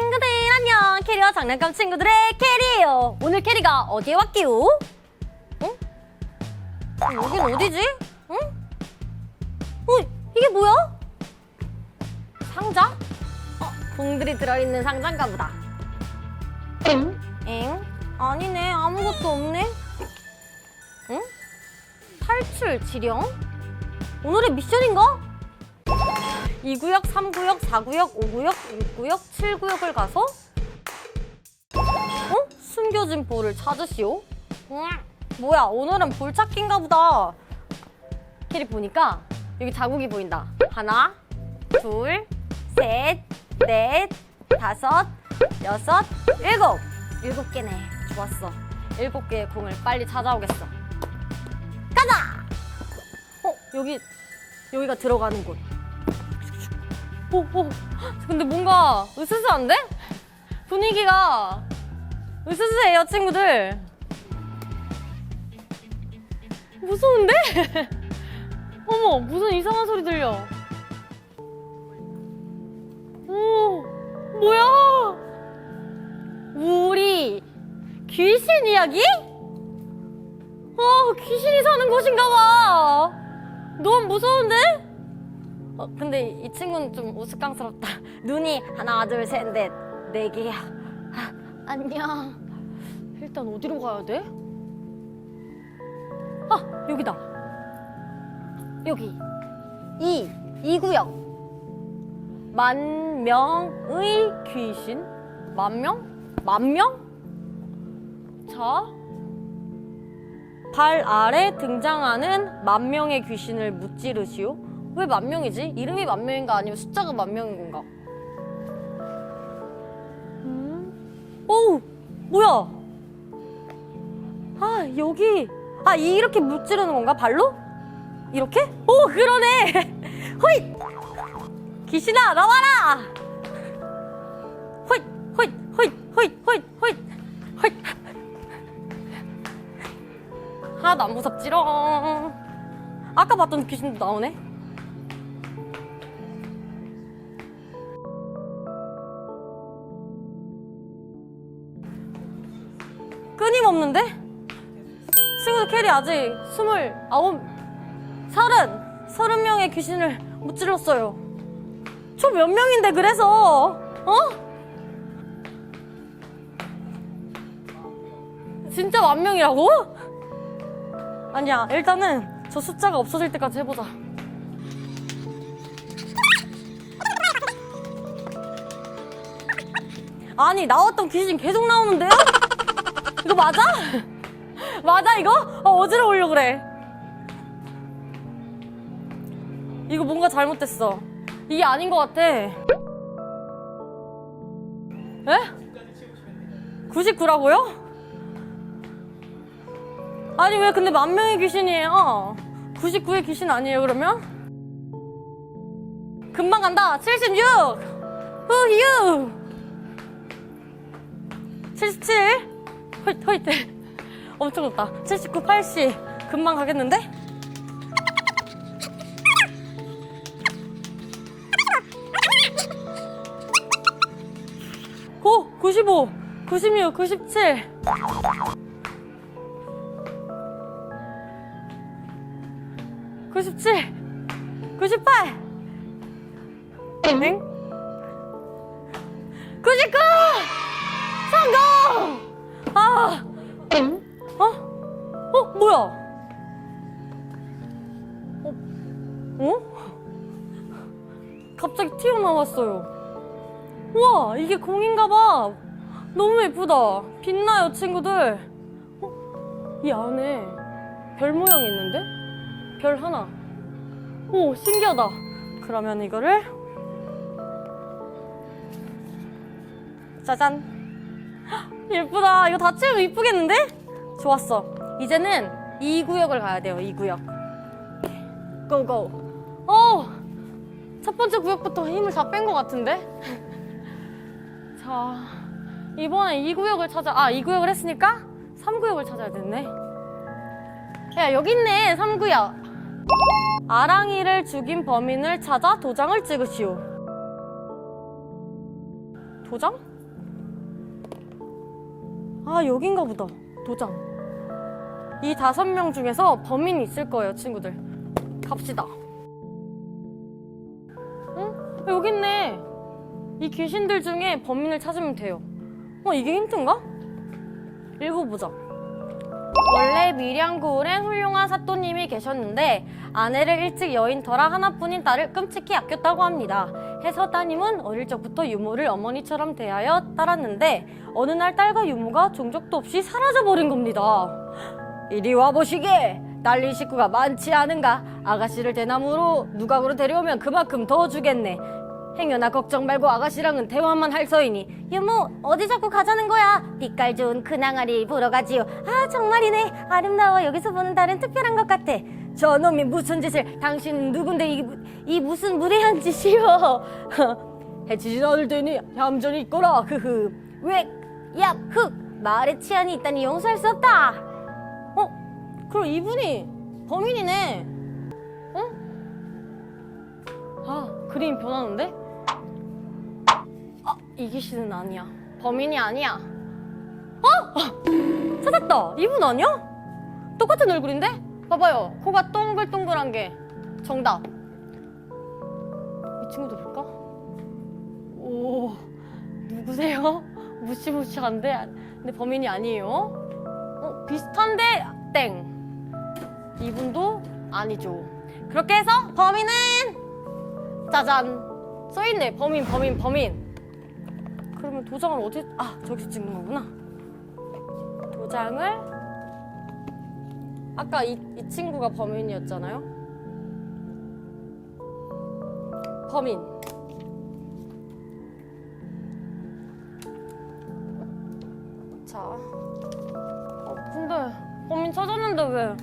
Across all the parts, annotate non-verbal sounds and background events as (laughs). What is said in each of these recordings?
친구들 안녕 캐리와 장난감 친구들의 캐리예요 오늘 캐리가 어디에 왔기요? 응? 여긴 어디지? 응? 어 이게 뭐야? 상자? 어 공들이 들어있는 상자인가 보다 엥? 엥? 아니네 아무것도 없네 응? 탈출 지령? 오늘의 미션인가? 2구역, 3구역, 4구역, 5구역, 6구역, 7구역을 가서 어? 숨겨진 볼을 찾으시오? 응. 뭐야 오늘은 볼 찾기인가 보다 캐리 보니까 여기 자국이 보인다 하나 둘 셋, 넷, 다섯, 여섯, 일곱 일곱 개네 좋았어 일곱 개의 공을 빨리 찾아오겠어 가자! 어 여기 여기가 들어가는 곳 오, 오. 근데 뭔가 으스스한데? 분위기가 으스스해요, 친구들. 무서운데? (laughs) 어머, 무슨 이상한 소리 들려. 오, 뭐야? 우리 귀신 이야기? 어, 귀신이 사는 곳인가 봐. 너무 무서운데? 어, 근데 이 친구는 좀 우스꽝스럽다. (laughs) 눈이 하나, 둘, 셋, 넷, 네 개야. 아, 안녕. 일단 어디로 가야 돼? 아, 여기다. 여기. 이, 이 구역. 만 명의 귀신? 만 명? 만 명? 자. 발 아래 등장하는 만 명의 귀신을 무찌르시오. 왜 만 명이지? 이름이 만 명인가 아니면 숫자가 만 명인 건가? 음? 오! 뭐야? 아, 여기. 아, 이렇게 무찌르는 건가? 발로? 이렇게? 오, 그러네! (laughs) 호잇! 귀신아, 나와라! 호잇! 호잇! 호잇! 호잇! 호잇! 호잇! 호잇! 하나도 안 무섭지롱. 아까 봤던 귀신도 나오네. 없는데? 친구들 캐리 아직 스물 아홉 서른 서른 명의 귀신을 무찔렀어요. 총몇 명인데 그래서 어? 진짜 만 명이라고? 아니야 일단은 저 숫자가 없어질 때까지 해보자. 아니 나왔던 귀신 계속 나오는데요? 이거 맞아? 맞아 이거? 어, 어지러우려 그래. 이거 뭔가 잘못됐어. 이게 아닌 것 같아. 에? 99라고요? 아니 왜 근데 만 명의 귀신이에요? 99의 귀신 아니에요 그러면? 금방 간다. 76. 후유. 77. 허잇 허잇. 엄청 높다. 79, 80. 금방 가겠는데? 고! 95, 96, 97. 구십칠, 구십팔, 엥? 튀어나왔어요. 우와, 이게 공인가 봐. 너무 예쁘다. 빛나요, 친구들. 어? 이 안에 별 모양이 있는데? 별 하나. 오, 신기하다. 그러면 이거를 짜잔. 헉, (gasps) 예쁘다. 이거 다 채우면 이쁘겠는데? 좋았어. 이제는 이 구역을 가야 돼요. 이 구역. 고고. 어, 첫 번째 구역부터 힘을 다 뺀 것 같은데? (laughs) 자, 이번에 이 구역을 찾아. 아, 이 구역을 했으니까 3구역을 찾아야 되네. 야, 여기 있네. 3구역. 아랑이를 죽인 범인을 찾아 도장을 찍으시오. 도장? 아 여긴가 보다 도장 이 다섯 명 중에서 범인이 있을 거예요 친구들 갑시다 응? 여기 있네 이 귀신들 중에 범인을 찾으면 돼요 어 이게 힌트인가? 읽어보자 원래 밀양구울엔 훌륭한 사또님이 계셨는데 아내를 일찍 여인 터라 하나뿐인 딸을 끔찍히 아꼈다고 합니다. 해서 따님은 어릴 적부터 유모를 어머니처럼 대하여 따랐는데 어느 날 딸과 유모가 종족도 없이 사라져버린 겁니다. 이리 와보시게! 딸린 식구가 많지 않은가? 아가씨를 대나무로 누각으로 데려오면 그만큼 더 주겠네. 행여나 걱정 말고 아가씨랑은 대화만 할 서이니. 유모 어디 자꾸 가자는 거야? 빛깔 좋은 근황아리 보러 가지요. 아 정말이네. 아름다워. 여기서 보는 달은 특별한 것 같아. 저놈이 무슨 짓을 당신 누군데 이, 이 무슨 무례한 짓이요? (laughs) 해치진 않을 테니 얌전히 있거라. 흐흐. 왜야흑 말에 치안이 있다니 용서할 수 없다. 어? 그럼 이분이 범인이네. 어? 아 그림 변하는데? 아 이기 씨는 아니야. 범인이 아니야. 어? 찾았다. 이분 아니야? 똑같은 얼굴인데? 봐봐요. 코가 동글동글한 게 정답. 이 친구도 볼까? 오 누구세요? (laughs) 무시무시한데? 근데 범인이 아니에요. 어 비슷한데? 땡. 이분도 아니죠. 그렇게 해서 범인은 짜잔. 써있네. 범인 범인 범인 그러면 도장을 어디 아 저기서 찍는 거구나 도장을 아까 이, 이 친구가 범인이었잖아요 범인 자 어, 근데 범인 찾았는데 왜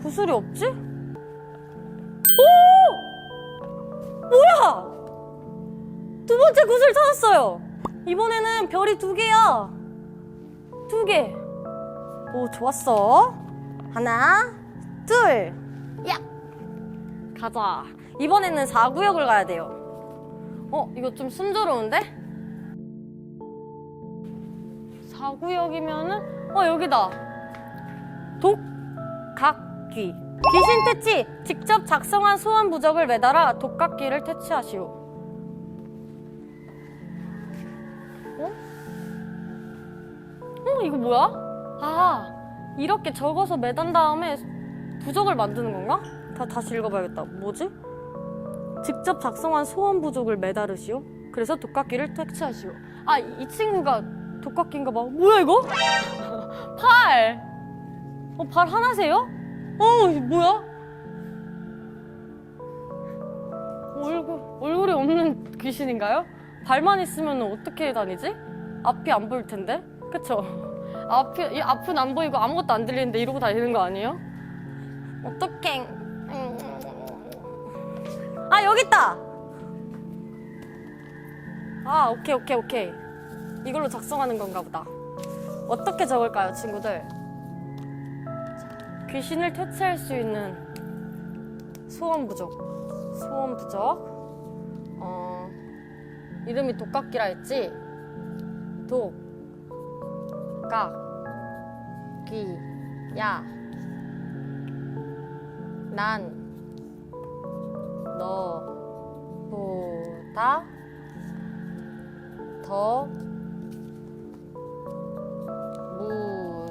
구슬이 없지? 오! 뭐야! 두 번째 구슬 찾았어요. 이번에는 별이 두 개야. 두 개. 오, 좋았어. 하나, 둘, 야! 가자. 이번에는 4구역을 가야 돼요. 어, 이거 좀 순조로운데? 4구역이면은, 어, 여기다. 독 각 귀. 귀신 퇴치! 직접 작성한 소원 부적을 매달아 독각귀를 퇴치하시오. 어, 이거 뭐야? 아, 이렇게 적어서 매단 다음에 부적을 만드는 건가? 다, 다시 읽어봐야겠다. 뭐지? 직접 작성한 소원 부족을 매달으시오. 그래서 독각귀를 퇴치하시오. 아, 이, 이 친구가 독각귀인가 봐. 뭐야, 이거? (laughs) 팔! 어, 발 하나세요? 어, 뭐야? 얼굴, 얼굴이 없는 귀신인가요? 발만 있으면 어떻게 다니지? 앞이 안 보일 텐데? 그쵸? 앞이, 이 앞은 안 보이고 아무것도 안 들리는데 이러고 다니는 거 아니에요? 어떡해. 음. 아, 여기 있다! 아, 오케이, 오케이, 오케이. 이걸로 작성하는 건가 보다. 어떻게 적을까요, 친구들? 귀신을 퇴치할 수 있는 소원 부족. 소원 부족. 어, 이름이 독각기라 했지? 독, 각, 귀, 야, 난, 너보다 더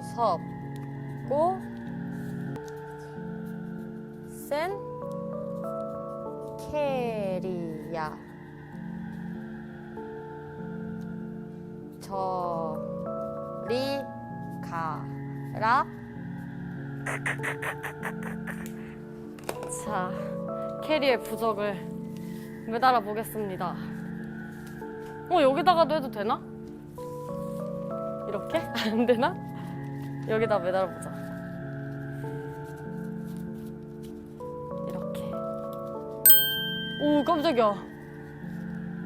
무섭고 센 캐리의 부적을 매달아 보겠습니다 어 여기다가도 해도 되나? 이렇게? (laughs) 안 되나? 여기다 매달아 보자 이렇게 오 깜짝이야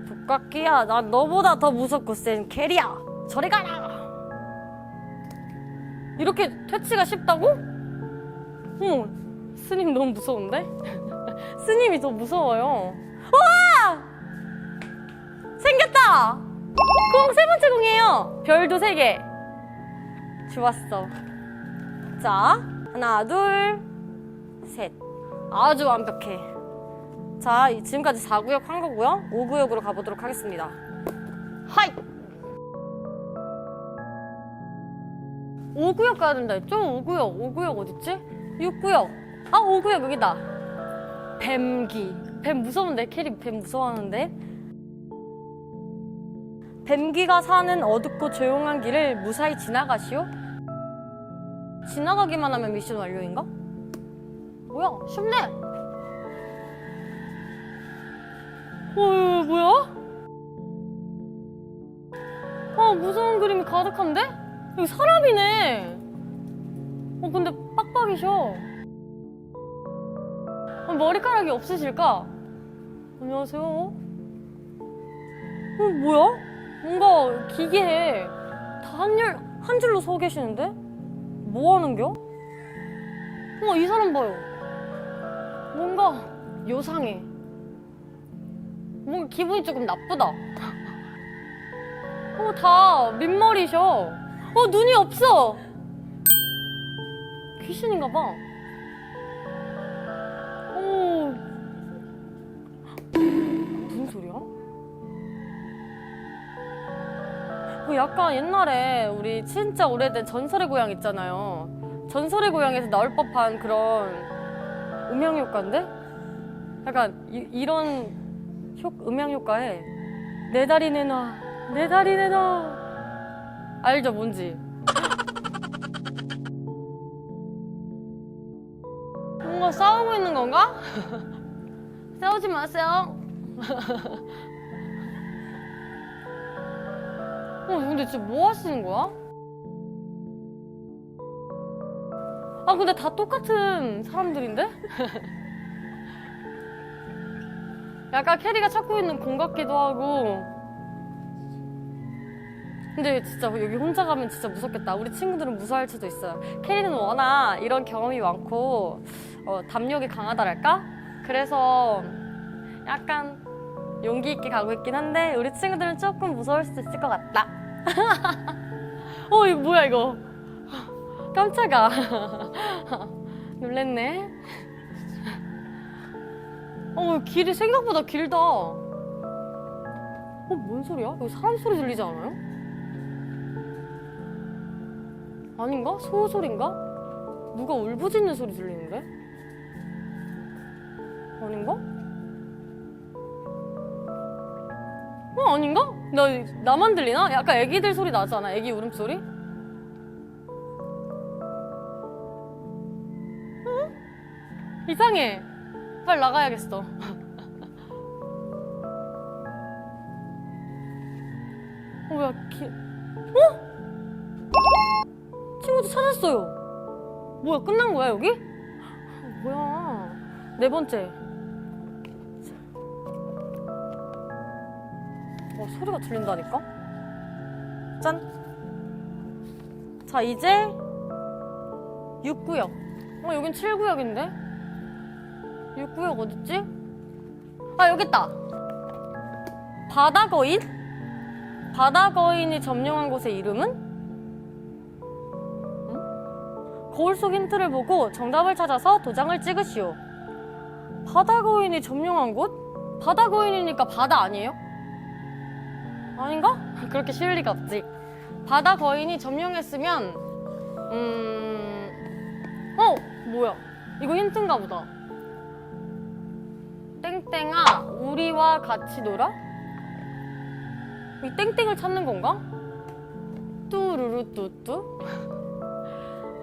독각기야 난 너보다 더 무섭고 센 캐리야 저리 가라 이렇게 퇴치가 쉽다고? 어 스님 너무 무서운데? (laughs) 스님이 더 무서워요 와 생겼다 그건 세 번째 공이에요. 별도 세 개. 좋았어. 자, 하나, 둘, 셋. 아주 완벽해. 자, 이- 지금까지 4구역 한 거고요. 5구역으로 가보도록 하겠습니다. 하이! 5구역 가야 된다 했죠? 5구역. 5구역 어딨지? 6구역. 아, 5구역 여기다. 뱀기. 뱀 무서운데? 캐리 뱀 무서워하는데? 뱀기가 사는 어둡고 조용한 길을 무사히 지나가시오? 지나가기만 하면 미션 완료인가? 뭐야? 쉽네! 어, 뭐야? 어, 무서운 그림이 가득한데? 여기 사람이네! 어, 근데 빡빡이셔. 어, 머리카락이 없으실까? 안녕하세요. 어, 뭐야? 뭔가 기괴해. 다 한 줄, 한 줄로 서 계시는데? 뭐 하는겨? 어, 이 사람 봐요. 뭔가 요상해. 뭔가 기분이 조금 나쁘다. 어, 다 민머리셔. 어, 눈이 없어. 귀신인가 봐. 그 약간 옛날에 우리 진짜 오래된 전설의 고향 있잖아요. 전설의 고향에서 나올 법한 그런 음향 효과인데? 약간 이, 런 음향 효과에 내 다리 내놔, 내 다리 내놔. 알죠, 뭔지? 뭔가 싸우고 있는 건가? (laughs) 싸우지 마세요. (laughs) 어, 근데 진짜 뭐 하시는 거야? 아, 근데 다 똑같은 사람들인데? (laughs) 약간 캐리가 찾고 있는 공 같기도 하고. 근데 진짜 여기 혼자 가면 진짜 무섭겠다. 우리 친구들은 무서워할 수도 있어요. 캐리는 워낙 이런 경험이 많고, 어, 담력이 강하다랄까? 그래서 약간 용기 있게 가고 있긴 한데, 우리 친구들은 조금 무서울 수도 있을 것 같다. 어, 이거 뭐야, 이거. 깜짝아. 놀랬네. 어, 길이 생각보다 길다. 어, 뭔 소리야? 여기 사람 소리 들리지 않아요? 아닌가? 소 소린가? 누가 울부짖는 소리 들리는데? 아닌가? 어, 아닌가? 나, 나만 들리나? 약간 애기들 소리 나잖아. 애기 울음소리? 어? 이상해. 빨리 나가야겠어. (laughs) 어, 뭐야, 기... 어? 친구도 찾았어요. 뭐야, 끝난 거야, 여기? 아, (gasps) 뭐야. 네 번째. 소리가 들린다니까? 짠. 자, 이제 6구역. 어, 여긴 7구역인데? 6구역 어딨지? 아, 여기 있다. 바다 거인? 바다 거인이 점령한 곳의 이름은? 응? 거울 속 힌트를 보고 정답을 찾아서 도장을 찍으시오. 바다 거인이 점령한 곳? 바다 거인이니까 바다 아니에요? 아닌가? 그렇게 쉬울 리가 없지. 바다 거인이 점령했으면, 음, 어, 뭐야? 이거 힌트인가 보다. 땡땡아, 우리와 같이 놀아? 이 땡땡을 찾는 건가? 뚜루루 뚜뚜.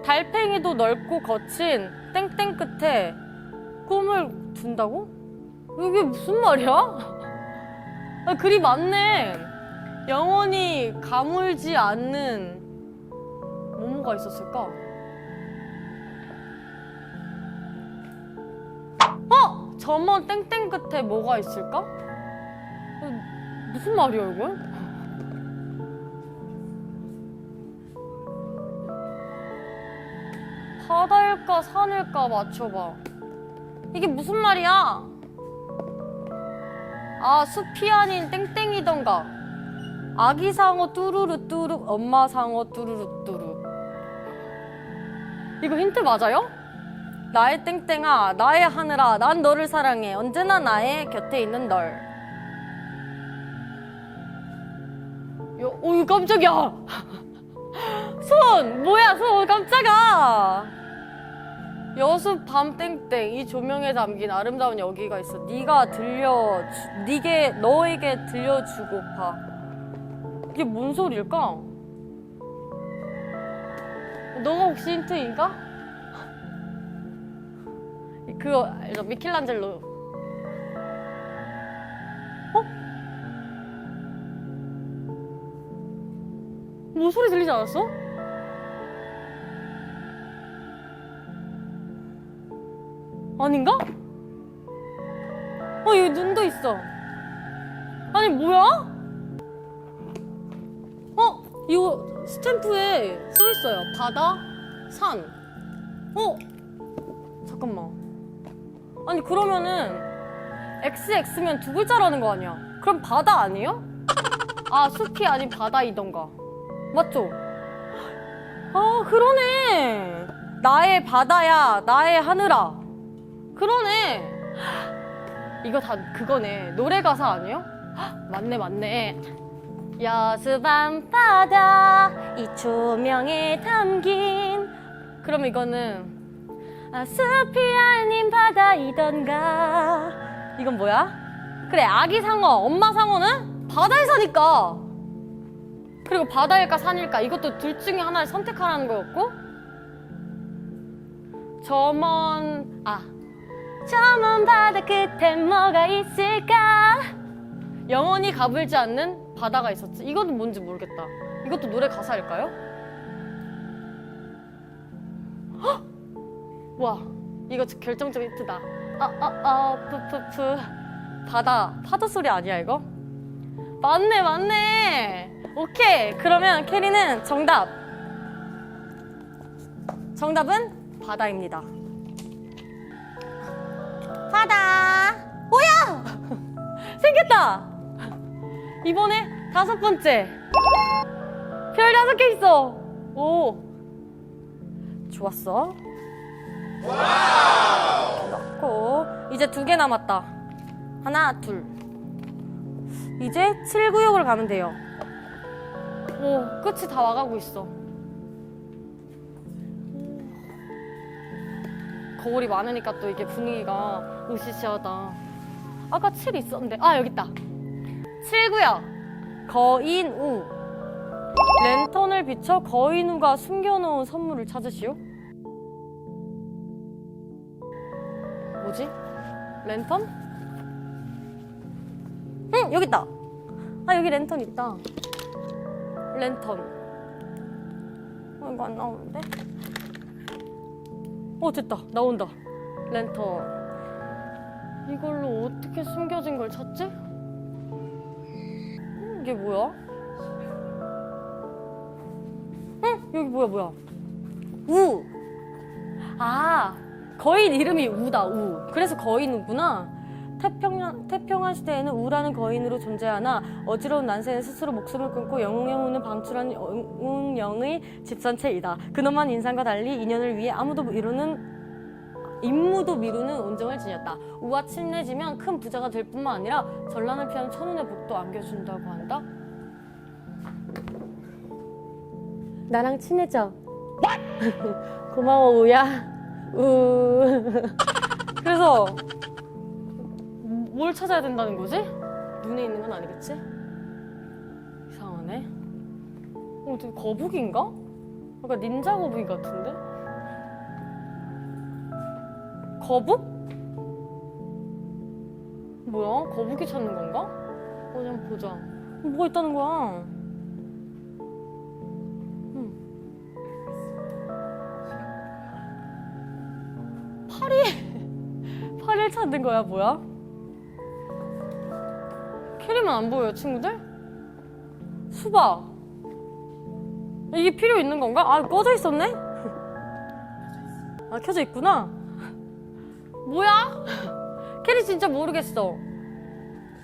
달팽이도 넓고 거친 땡땡 끝에 꿈을 둔다고? 이게 무슨 말이야? 아, 글이 많네. 영원히 가물지 않는 뭐뭐가 있었을까? 어! 저먼 땡땡 끝에 뭐가 있을까? 어, 무슨 말이야 이건? 바다일까 산일까 맞춰봐. 이게 무슨 말이야? 아 숲이 아닌 땡땡이던가 아기 상어 뚜루루 뚜루 엄마 상어 뚜루루 뚜루 이거 힌트 맞아요? 나의 땡땡아 나의 하늘아 난 너를 사랑해. 언제나 나의 곁에 있는 널. 요, 어이 깜짝이야. (laughs) 손 뭐야 손 깜짝아. 여수 밤 땡땡 이 조명에 담긴 아름다운 여기가 있어. 네가 들려 네게 너에게 들려주고파 이게 뭔 소리일까? 너가 혹시 힌트인가? 그거 알죠? 미켈란젤로 어? 뭐 소리 들리지 않았어? 아닌가? 어 여기 눈도 있어 아니 뭐야? 어? 이거 스탬프에 써 있어요 바다, 산 어? 잠깐만 아니 그러면은 XX면 두 글자라는 거 아니야 그럼 바다 아니에요? 아 숲이 아닌 바다이던가 맞죠? 아 그러네 나의 바다야 나의 하늘아 그러네 이거 다 그거네 노래 가사 아니에요? 헉, 맞네 맞네 여수 밤 바다 이 조명에 담긴. 그럼 이거는 아, 숲이 아닌 바다이던가. 이건 뭐야? 그래 아기 상어 엄마 상어는 바다에 사니까. 그리고 바다일까 산일까 이것도 둘 중에 하나를 선택하라는 거였고. 저먼 아 저먼 바다 끝에 뭐가 있을까? 영원히 가불지 않는 바다가 있었지. 이것도 뭔지 모르겠다. 이것도 노래 가사일까요? 헉! 와 이거 결정적 힌트다. 어어어 푸푸푸. 바다 파도 소리 아니야 이거? 맞네 맞네! 오케이 그러면 캐리는 정답. 정답은 바다입니다. 바다! 뭐야! (laughs) 생겼다! 이번에 다섯 번째. 별 다섯 개 있어. 오. 좋았어. 넣고 이제 두 개 남았다. 하나 둘. 이제 7구역을 가면 돼요. 오 끝이 다 와가고 있어. 거울이 많으니까 또 이게 분위기가 으시시하다. 아까 7 있었는데 아 여기 있다. 7구역 거인우 랜턴을 비춰 거인우가 숨겨놓은 선물을 찾으시오 뭐지? 랜턴? 응 여기 있다 아 여기 랜턴 있다 랜턴 어 이거 안 나오는데? 어 됐다 나온다 랜턴 이걸로 어떻게 숨겨진 걸 찾지? 음, 이게 뭐야? 응 여기 뭐야 뭐야 우! 아 거인 이름이 우다 우 그래서 거인우구나 태평양, 태평한 시대에는 우라는 거인으로 존재하나 어지러운 난세는 스스로 목숨을 끊고 영웅영웅을 방출한 영웅영의 집산체이다. 그놈한 인상과 달리 인연을 위해 아무도 미루는 임무도 미루는 온정을 지녔다. 우와 친해지면 큰 부자가 될 뿐만 아니라 전란을 피하는 천운의 복도 안겨준다고 한다. 나랑 친해져. (laughs) 고마워 우야. 우. (laughs) 그래서 뭘 찾아야 된다는 거지? 눈에 있는 건 아니겠지? 이상하네. 어, 되게 거북인가? 약간 닌자 거북이 같은데? 거북? 뭐야? 거북이 찾는 건가? 어디 한번 보자. 뭐가 있다는 거야? 응. 파리? 파리를 (laughs) 찾는 거야, 뭐야? 캐리만 안 보여요, 친구들? 수박. 이게 필요 있는 건가? 아, 꺼져 있었네? (laughs) 아, 켜져 있구나. 뭐야? 캐리 진짜 모르겠어.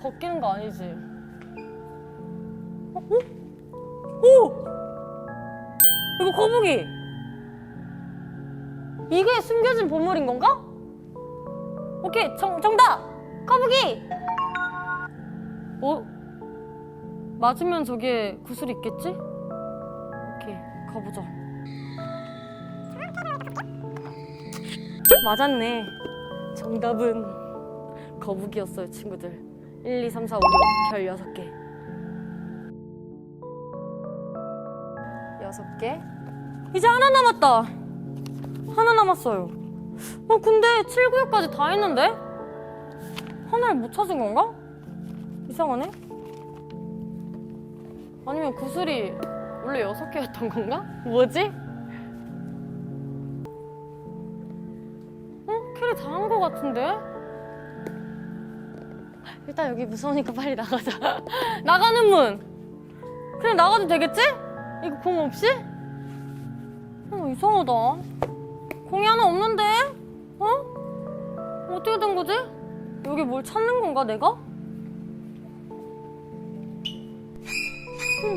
벗기는 거 아니지? 어? 어? 오! 이거 거북이! 이게 숨겨진 보물인 건가? 오케이, 정, 정답! 거북이! 어? 맞으면 저기에 구슬이 있겠지? 오케이, 가보자. 맞았네. 정답은 거북이였어요, 친구들. 1, 2, 3, 4, 5, 6, 별 6개. 6개. 이제 하나 남았다. 하나 남았어요. 어, 근데 7, 9, 6까지 다 했는데? 하나를 못 찾은 건가? 이상하네. 아니면 구슬이 원래 6개였던 건가? 뭐지? 어? 캐리 다한거 같은데? 일단 여기 무서우니까 빨리 나가자. (laughs) 나가는 문! 그냥 나가도 되겠지? 이거 공 없이? 어, 이상하다. 공이 하나 없는데? 어? 어떻게 된 거지? 여기 뭘 찾는 건가, 내가? 어,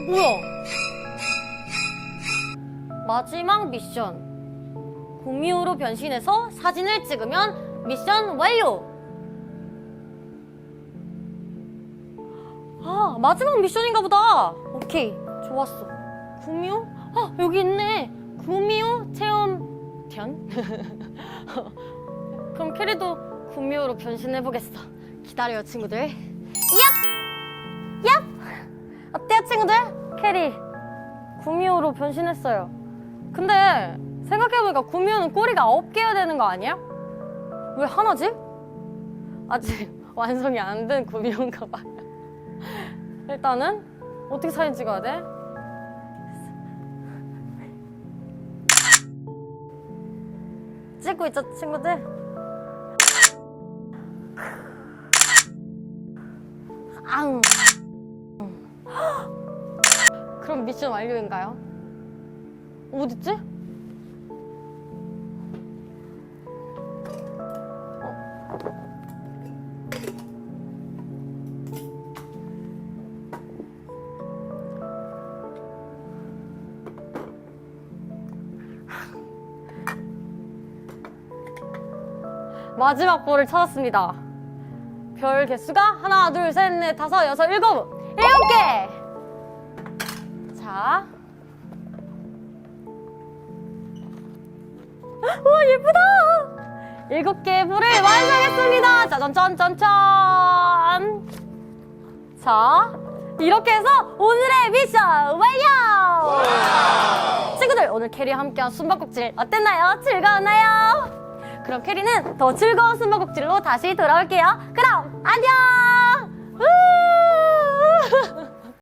뭐야? 마지막 미션. 구미호로 변신해서 사진을 찍으면 미션 완료! 아, 마지막 미션인가 보다. 오케이, 좋았어. 구미호? 아, 여기 있네. 구미호 체험 편? (laughs) 그럼 캐리도 구미호로 변신해보겠어. 기다려요, 친구들. 얍! 얍! 어때요, 친구들? 캐리, 구미호로 변신했어요. 근데 생각해보니까 구미호는 꼬리가 아홉 개여야 되는 거 아니야? 왜 하나지? 아직 (laughs) 완성이 안 된 구미호인가 봐요. (laughs) 일단은 어떻게 사진 찍어야 돼? 찍고 있죠, 친구들? 앙. (gasps) 그럼 미션 완료인가요? 어딨지? 마지막 볼을 찾았습니다. 별 개수가 하나, 둘, 셋, 넷, 다섯, 여섯, 일곱, 일곱 개. 자, 와 예쁘다. 일곱 개의 볼을 완성했습니다. 짜잔 짠짠 짠. 자, 이렇게 해서 오늘의 미션 완료. 친구들 오늘 캐리와 함께한 숨바꼭질 어땠나요? 즐거웠나요? 그럼 캐리는 더 즐거운 숨어꼭질로 다시 돌아올게요. 그럼 안녕!